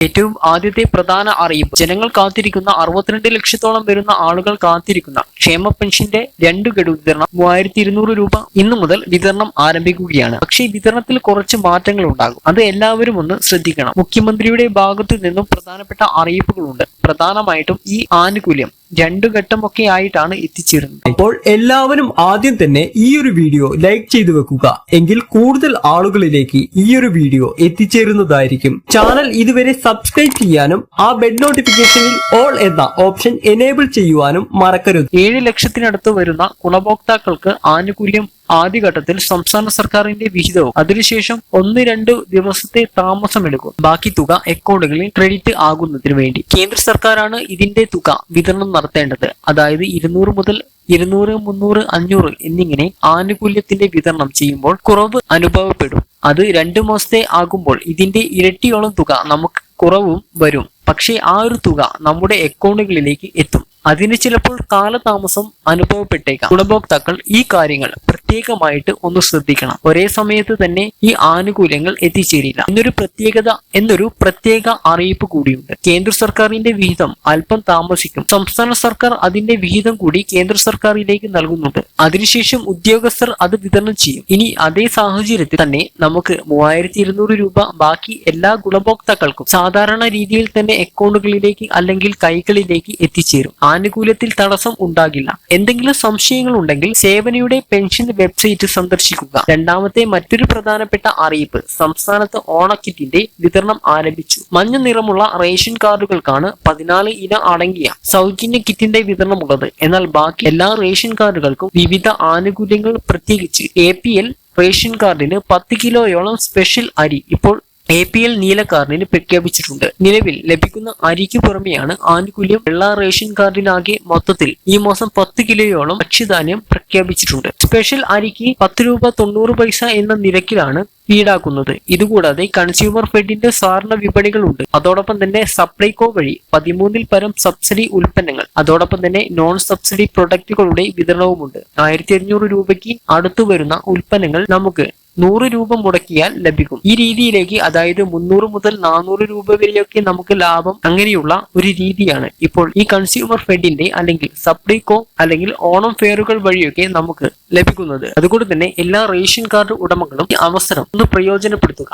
ഏറ്റവും ആദ്യത്തെ പ്രധാന അറിയിപ്പ്. ജനങ്ങൾ കാത്തിരിക്കുന്ന അറുപത്തിരണ്ട് ലക്ഷത്തോളം വരുന്ന ആളുകൾ കാത്തിരിക്കുന്ന ക്ഷേമ പെൻഷന്റെ രണ്ട് ഗഡു വിതരണം മൂവായിരത്തി ഇരുന്നൂറ് രൂപ ഇന്നു മുതൽ വിതരണം ആരംഭിക്കുകയാണ്. പക്ഷേ വിതരണത്തിൽ കുറച്ച് മാറ്റങ്ങൾ ഉണ്ടാകും. അത് എല്ലാവരും ഒന്ന് ശ്രദ്ധിക്കണം. മുഖ്യമന്ത്രിയുടെ ഭാഗത്തു നിന്നും പ്രധാനപ്പെട്ട അറിയിപ്പുകളുണ്ട്. പ്രധാനമായിട്ടും ഈ ആനുകൂല്യം രണ്ടു ഘട്ടമൊക്കെ ആയിട്ടാണ് എത്തിച്ചേരുന്നത് അപ്പോൾ എല്ലാവരും ആദ്യം തന്നെ ഈ ഒരു വീഡിയോ ലൈക്ക് ചെയ്തു വെക്കുക. എങ്കിൽ കൂടുതൽ ആളുകളിലേക്ക് ഈ ഒരു വീഡിയോ എത്തിച്ചേരുന്നതായിരിക്കും. ചാനൽ ഇതുവരെ സബ്സ്ക്രൈബ് ചെയ്യാനും ആ ബെഡ് നോട്ടിഫിക്കേഷനിൽ ഓൾ എന്ന ഓപ്ഷൻ എനേബിൾ ചെയ്യുവാനും മറക്കരുത്. ഏഴ് ലക്ഷത്തിനടുത്ത് വരുന്ന ഗുണഭോക്താക്കൾക്ക് ആനുകൂല്യം ആദ്യഘട്ടത്തിൽ സംസ്ഥാന സർക്കാരിന്റെ വിഹിതവും അതിനുശേഷം ഒന്ന് രണ്ട് ദിവസത്തെ താമസമെടുക്കും ബാക്കി തുക അക്കൗണ്ടുകളിൽ ക്രെഡിറ്റ് ആകുന്നതിനു വേണ്ടി. കേന്ദ്ര സർക്കാരാണ് ഇതിന്റെ തുക വിതരണം നടത്തേണ്ടത്. അതായത് ഇരുന്നൂറ് മുതൽ ഇരുന്നൂറ് മുന്നൂറ് അഞ്ഞൂറ് എന്നിങ്ങനെ ആനുകൂല്യത്തിന്റെ വിതരണം ചെയ്യുമ്പോൾ കുറവ് അനുഭവപ്പെടും. അത് രണ്ടു മാസത്തെ ആകുമ്പോൾ ഇതിന്റെ ഇരട്ടിയോളം തുക നമുക്ക് കുറവും വരും. പക്ഷേ ആ ഒരു തുക നമ്മുടെ അക്കൗണ്ടുകളിലേക്ക് എത്തും. അതിന് ചിലപ്പോൾ കാലതാമസം അനുഭവപ്പെട്ടേക്കാം. ഗുണഭോക്താക്കൾ ഈ കാര്യങ്ങൾ പ്രത്യേകമായിട്ട് ഒന്ന് ശ്രദ്ധിക്കണം. ഒരേ സമയത്ത് തന്നെ ഈ ആനുകൂല്യങ്ങൾ എത്തിച്ചേരില്ല. എന്നൊരു പ്രത്യേകത എന്നൊരു പ്രത്യേക അറിയിപ്പ് കൂടിയുണ്ട്. കേന്ദ്ര സർക്കാരിന്റെ വിഹിതം അല്പം താമസിക്കും. സംസ്ഥാന സർക്കാർ അതിന്റെ വിഹിതം കൂടി കേന്ദ്ര സർക്കാരിലേക്ക് നൽകുന്നുണ്ട്. അതിനുശേഷം ഉദ്യോഗസ്ഥർ അത് വിതരണം ചെയ്യും. ഇനി അതേ സാഹചര്യത്തിൽ തന്നെ നമുക്ക് മൂവായിരത്തി ഇരുന്നൂറ് രൂപ ബാക്കി എല്ലാ ഗുണഭോക്താക്കൾക്കും സാധാരണ രീതിയിൽ തന്നെ അക്കൗണ്ടുകളിലേക്ക് അല്ലെങ്കിൽ കൈകളിലേക്ക് എത്തിച്ചേരും. ആനുകൂല്യത്തിൽ തടസ്സം ഉണ്ടാകില്ല. എന്തെങ്കിലും സംശയങ്ങൾ ഉണ്ടെങ്കിൽ സേവനയുടെ പെൻഷൻ വെബ്സൈറ്റ് സന്ദർശിക്കുക. രണ്ടാമത്തെ മറ്റൊരു പ്രധാനപ്പെട്ട അറിയിപ്പ് സംസ്ഥാനത്ത് ഓണക്കിറ്റിന്റെ വിതരണം ആരംഭിച്ചു. മഞ്ഞ നിറമുള്ള റേഷൻ കാർഡുകൾക്കാണ് പതിനാല് ഇന അടങ്ങിയ സൗജന്യ കിറ്റിന്റെ വിതരണമുള്ളത് എന്നാൽ ബാക്കി എല്ലാ റേഷൻ കാർഡുകൾക്കും വിവിധ ആനുകൂല്യങ്ങൾ പ്രത്യേകിച്ച് എ റേഷൻ കാർഡിന് പത്ത് കിലോയോളം സ്പെഷ്യൽ അരി ഇപ്പോൾ എ പി എൽ നീല കാർഡിന് പ്രഖ്യാപിച്ചിട്ടുണ്ട്. നിലവിൽ ലഭിക്കുന്ന അരിക്ക് പുറമെയാണ് ആനുകൂല്യം. വെള്ള റേഷൻ കാർഡിനാകെ മൊത്തത്തിൽ ഈ മാസം പത്ത് കിലോയോളം ഭക്ഷ്യധാന്യം പ്രഖ്യാപിച്ചിട്ടുണ്ട്. സ്പെഷ്യൽ അരിക്ക് പത്ത് രൂപ തൊണ്ണൂറ് പൈസ എന്ന നിരക്കിലാണ് ഈടാക്കുന്നത്. ഇതുകൂടാതെ കൺസ്യൂമർ ഫെഡിന്റെ സാധാരണ വിപണികളുണ്ട്. അതോടൊപ്പം തന്നെ സപ്ലൈകോ വഴി പതിമൂന്നിൽ പരം സബ്സിഡി ഉൽപ്പന്നങ്ങൾ. അതോടൊപ്പം തന്നെ നോൺ സബ്സിഡി പ്രൊഡക്റ്റുകളുടെ വിതരണവുമുണ്ട്. ആയിരത്തി അഞ്ഞൂറ് രൂപയ്ക്ക് അടുത്തു വരുന്ന ഉൽപ്പന്നങ്ങൾ നമുക്ക് നൂറ് രൂപ മുടക്കിയാൽ ലഭിക്കും. ഈ രീതിയിലേക്ക് അതായത് മുന്നൂറ് മുതൽ നാനൂറ് രൂപ വരെയൊക്കെ നമുക്ക് ലാഭം അങ്ങനെയുള്ള ഒരു രീതിയാണ്. ഇപ്പോൾ ഈ കൺസ്യൂമർ ഫെഡിന്റെ അല്ലെങ്കിൽ സപ്ലൈകോ അല്ലെങ്കിൽ ഓണം ഫെയറുകൾ വഴിയൊക്കെ നമുക്ക് ലഭിക്കുന്നത്. അതുകൊണ്ട് തന്നെ എല്ലാ റേഷൻ കാർഡ് ഉടമകളും ഈ അവസരം ഒന്ന് പ്രയോജനപ്പെടുത്തുക.